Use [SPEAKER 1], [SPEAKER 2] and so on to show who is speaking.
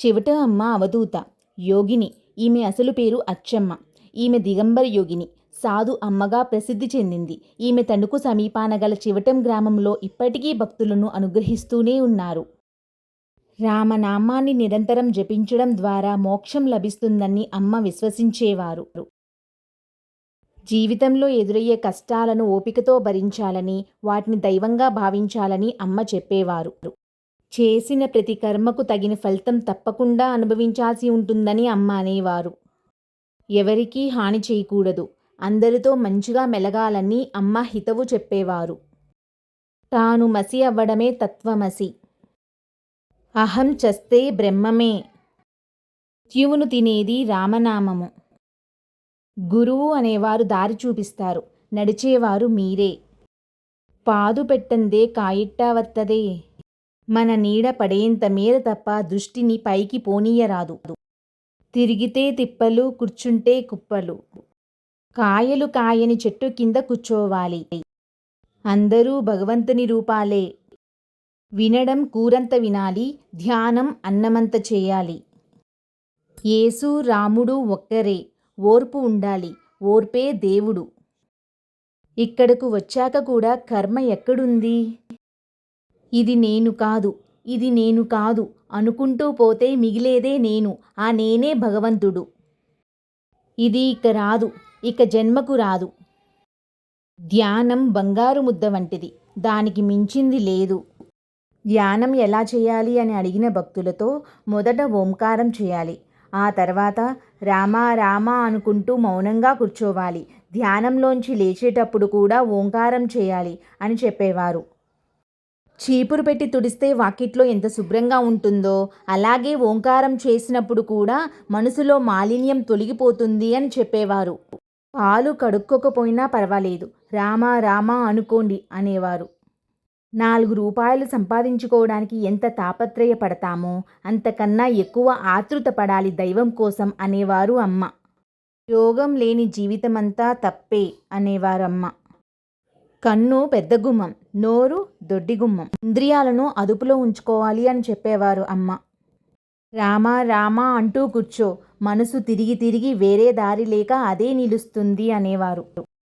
[SPEAKER 1] చెవిట అమ్మ అవధూత. యోగిని ఈమె అసలు పేరు అచ్చమ్మ. ఈమె దిగంబర యోగిని. సాధు అమ్మగా ప్రసిద్ధి చెందింది. ఈమె తణుకు సమీపాన గల చివటం గ్రామంలో ఇప్పటికీ భక్తులను అనుగ్రహిస్తూనే ఉన్నారు. రామనామాన్ని నిరంతరం జపించడం ద్వారా మోక్షం లభిస్తుందని అమ్మ విశ్వసించేవారు. జీవితంలో ఎదురయ్యే కష్టాలను ఓపికతో భరించాలని వాటిని దైవంగా భావించాలని అమ్మ చెప్పేవారు. చేసిన ప్రతి కర్మకు తగిన ఫలితం తప్పకుండా అనుభవించాల్సి ఉంటుందని అమ్మ అనేవారు. ఎవరికీ హాని చేయకూడదు. అందరితో మంచిగా మెలగాలని అమ్మ హితవు చెప్పేవారు. తాను మసి అవ్వడమే తత్వమసి. అహం చస్తే బ్రహ్మమే. త్యువును తినేది రామనామము. గురువు అనేవారు దారి చూపిస్తారు. నడిచేవారు మీరే. పాదు పెట్టందే కాయిట్టా వత్తదే మన నీడ పడేంత మేర తప్ప దృష్టిని పైకి పోనీయరాదు. తిరిగితే తిప్పలు కూర్చుంటే కుప్పలు. కాయలు కాయని చెట్టు కింద కూర్చోవాలి. అందరూ భగవంతుని రూపాలే. వినడం కూరంత వినాలి ధ్యానం అన్నమంత చేయాలి. యేసు రాముడు ఒక్కరే ఓర్పు ఉండాలి ఓర్పే దేవుడు. ఇక్కడకు వచ్చాక కూడా కర్మ ఎక్కడుంది? ఇది నేను కాదు ఇది నేను కాదు అనుకుంటూ పోతే మిగిలేదే నేను ఆ నేనే భగవంతుడు. ఇది ఇక రాదు ఇక జన్మకు రాదు. ధ్యానం బంగారు ముద్ద వంటిది దానికి మించింది లేదు. ధ్యానం ఎలా చేయాలి అని అడిగిన భక్తులతో మొదట ఓంకారం చేయాలి. ఆ తర్వాత రామా రామా అనుకుంటూ మౌనంగా కూర్చోవాలి. ధ్యానంలోంచి లేచేటప్పుడు కూడా ఓంకారం చేయాలి అని చెప్పేవారు. చీపురు పెట్టి తుడిస్తే వాకిట్లో ఎంత శుభ్రంగా ఉంటుందో అలాగే ఓంకారం చేసినప్పుడు కూడా మనసులో మాలిన్యం తొలగిపోతుంది అని చెప్పేవారు. పాలు కడుక్కోకపోయినా పర్వాలేదు. రామా రామా అనుకోండి అనేవారు. నాలుగు రూపాయలు సంపాదించుకోవడానికి ఎంత తాపత్రయపడతామో అంతకన్నా ఎక్కువ ఆతృత పడాలి దైవం కోసం అనేవారు అమ్మ. యోగం లేని జీవితమంతా తప్పే అనేవారు అమ్మ కన్ను పెద్ద గుమ్మం నోరు దొడ్డి గుమ్మం. ఇంద్రియాలను అదుపులో ఉంచుకోవాలి అని చెప్పేవారు అమ్మ. రామ రామ అంటూ కూర్చో. మనసు తిరిగి తిరిగి వేరే దారి లేక అదే నిలుస్తుంది అనేవారు.